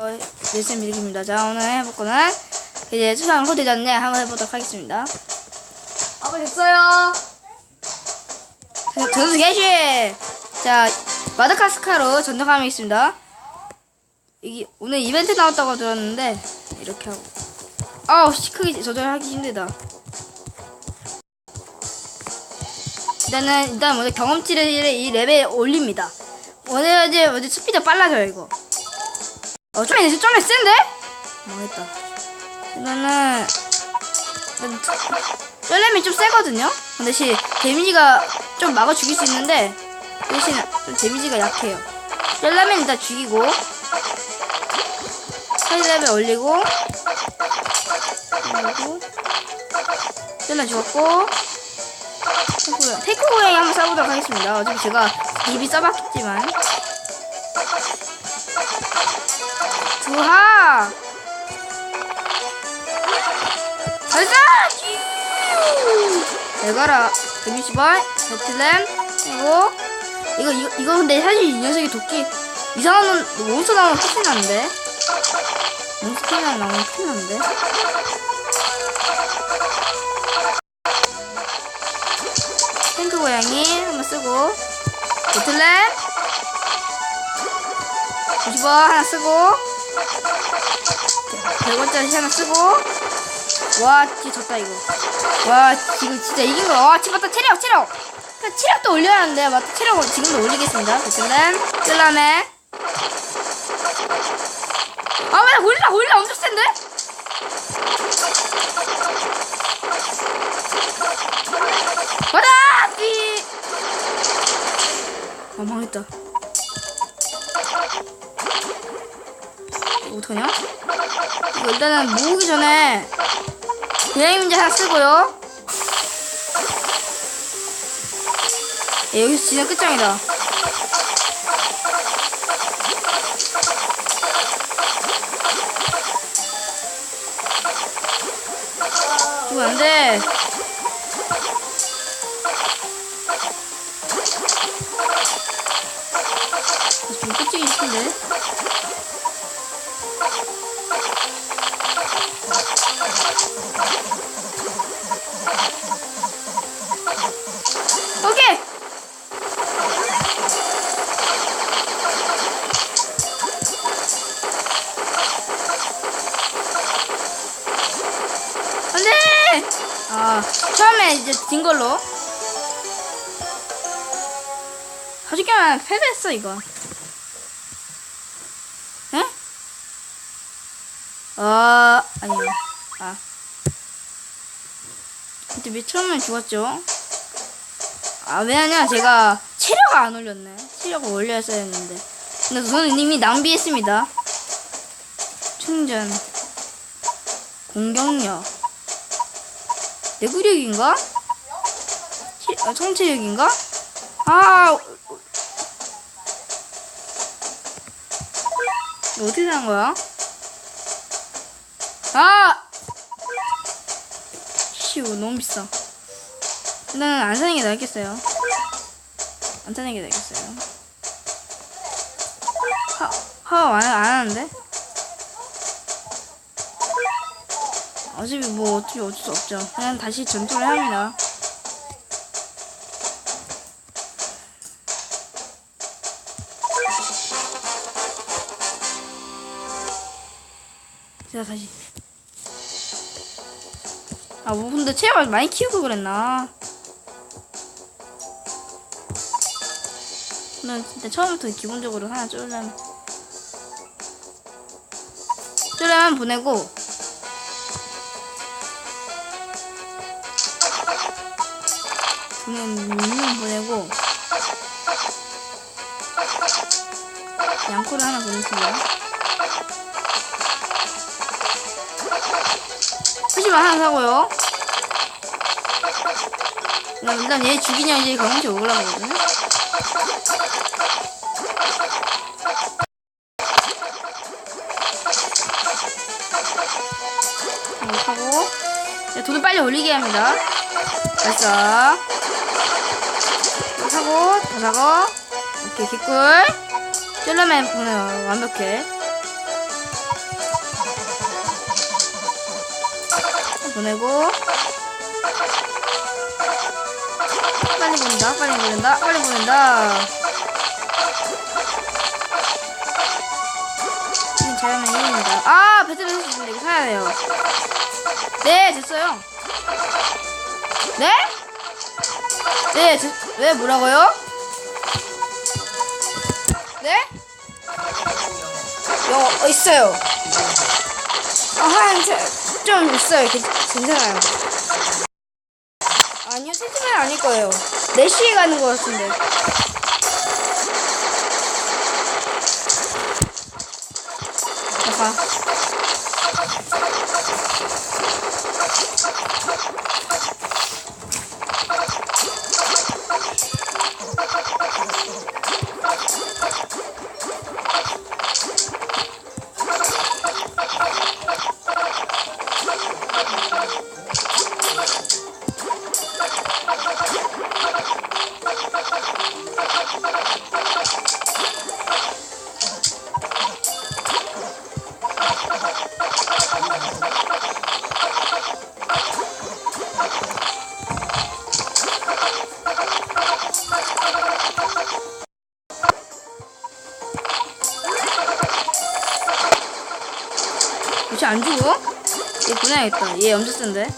어, 넬슨 밀기입니다. 자, 오늘 해볼 거는 이제 수상 호대전네 한번 해보도록 하겠습니다. 아빠 됐어요. 자, 전수 개시! 자, 마다카스카로 전투감이 있습니다. 이게 오늘 이벤트 나왔다고 들었는데, 이렇게 하고. 아우, 씨, 크게 조절하기 힘들다. 일단은, 일단 먼저 경험치를 이 레벨 올립니다. 오늘 이제, 이제 스피드 빨라져요, 이거. 어, 좀, 이제 좀 센데? 망했다. 일단 쩔렘이 좀 세거든요? 근데 대신 데미지가 좀 막아 죽일 수 있는데 대신 좀 데미지가 약해요. 쩔렘은 일단 죽이고 사이레벨 올리고 그리고 쩔렘 죽었고 테이크, 테이크 고양이 한번 써보도록 하겠습니다. 어차피 제가 입이 써봤겠지만 주하 가자! 잘 가라. 160원, 배틀램, 그리고, 이거, 이거, 이거 근데 사실 이 녀석이 도끼, 이상한 놈, 몬스터 나오면 큰일 나는데? 몬스터 나오면 큰일 나는데? 탱크 고양이 한번 쓰고, 배틀램, 90원 하나 쓰고, 100원짜리 하나 쓰고, 와, 진짜 졌다, 이거. 와, 지금 진짜 이긴 거. 와, 지금 맞다, 체력, 체력! 체력도 올려야 하는데, 맞다, 체력을 지금도 올리겠습니다. 베틀렘, 뜰라메. 아, 맞다, 고릴라, 고릴라 엄청 센데? 맞다! 삐! 아, 망했다. 이거 일단은 모으기 전에 고양이 문제 하나 쓰고요. 예, 여기서 진짜 끝장이다. 오케이. 안돼. 아 처음에 이제 진 걸로. 하주기만 패배했어 이거. 아 아니요. 아. 근데 맨 처음에 죽었죠. 아, 왜냐면 제가 체력을 안 올렸네. 체력을 올렸어야 했는데. 근데 저는 이미 낭비했습니다. 충전. 공격력. 내구력인가? 치- 아, 청체력인가? 아, 이거 어떻게 된 거야? 아! 쉬우, 너무 비싸. 일단은 안 사는 게 낫겠어요. 안 사는 게 낫겠어요. 하, 하와 안, 안 하는데? 어차피 뭐 어차피 어쩔 수 없죠. 그냥 다시 전투를 합니다. 제가 다시. 아, 뭐 근데 체력을 많이 키우고 그랬나? 난 진짜 처음부터 기본적으로 하나 쫄려면 쫄려면 보내고 보내면 보내고 양코를 하나 보냈습니다. 하나 사고요. 그럼 일단 얘 죽이냐 이제 경험치 먹으려고 하거든요. 이거 하고 이제 돈을 빨리 올리게 합니다. 됐어. 사고 더 사고 오케이 개꿀. 쫄라맨 보내요 완벽해. 보내고 빨리 보낸다 빨리 보낸다 빨리 보낸다 지금 잘하면 1입니다 아 배틀 할수 있는데 이거 사야 돼요 네 됐어요 네? 네, 제, 왜 뭐라고요? 네? 여 어, 있어요. 아한 좀 있어요. 괜- 괜찮아요. 아니요, 세시간 아닐 거예요. 4시에 가는 것 같은데. 잠깐. 혹시 안 죽어? 얘 보내야겠다. 얘 엄청 센데.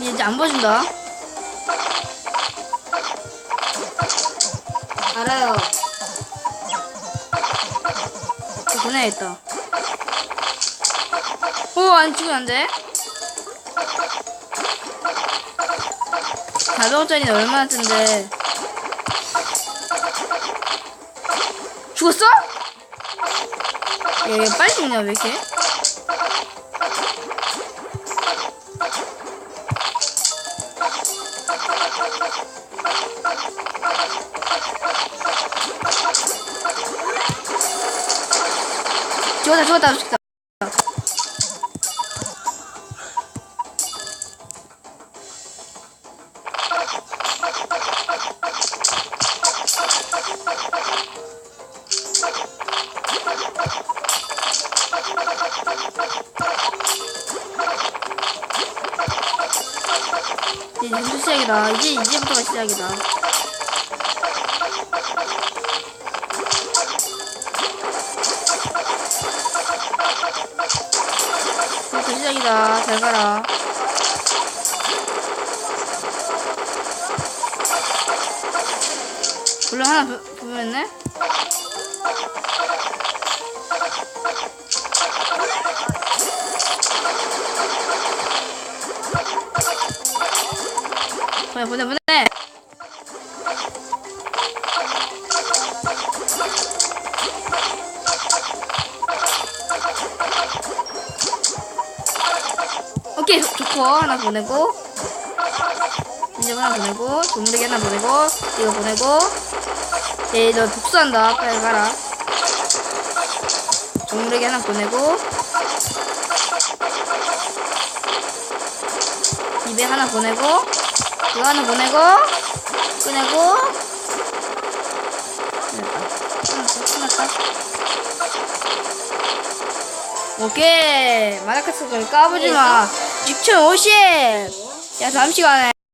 얘 이제 안 봐준다. 알아요. 얘 보내야겠다. 오, 안 죽으면 안 돼. 400원짜리는 얼마나 쓴데. 죽었어? 얘, 얘 빨리 죽냐, 왜 이렇게? 죽었다, 죽었다, 죽었다. 이제 무슨 시작이다. 이제 이제부터가 시작이다. 이제부터 시작이다. 잘 가라. 물론 하나 부- 부면네. 보내 보내 보내. 오케이 좋- 좋고. 하나 보내고. 이제 하나 보내고. 조무르기 하나 보내고. 이거 보내고. 얘너 복수한다. 빨리 가라. 조무르기 하나 보내고. 입에 하나 보내고 이거 하나 보내고 꺼내고. 끝났다 끝났다 끝났다 오케이. 마라카스 걸 까부지마. 6,050야 잠시간에